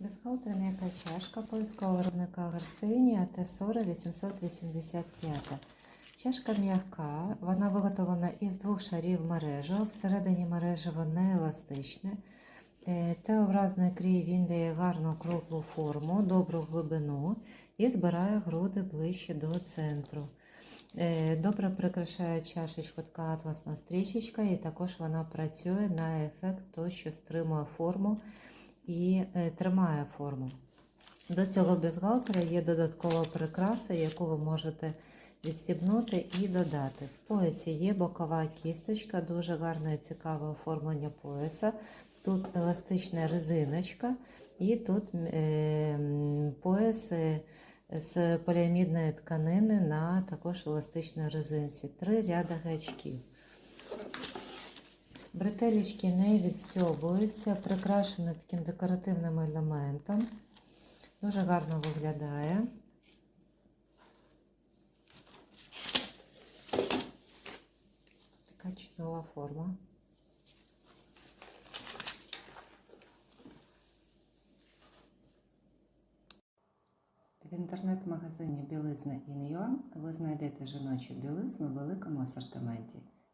Бюстгальтер м'яка чашка польського виробника Гарсині АТ-40 885. Чашка м'яка, вона виготовлена із двох шарів мережа. Всередині мережево не еластичне. Е, Т-образний крій він дає гарну круглу форму, добру глибину і збирає груди ближче до центру. Е, Добре прикрашає чашечку така атласна стрічечка, і також вона працює на ефект то, що стримує форму і е, тримає форму. До цього бюстгальтера є додаткова прикраса, яку ви можете відстібнути і додати. В поясі є бокова кісточка, дуже гарне і цікаве оформлення пояса. Тут еластична резиночка, і тут е, пояс е, з поліамідної тканини на також еластичній резинці. Три ряда гачків. Бретелечки не відстьобуються, прикрашені таким декоративним елементом. Дуже гарно виглядає. Така чудова форма. В інтернет-магазині Білизна Ін'Юа ви знайдете жіночу білизну в великому асортименті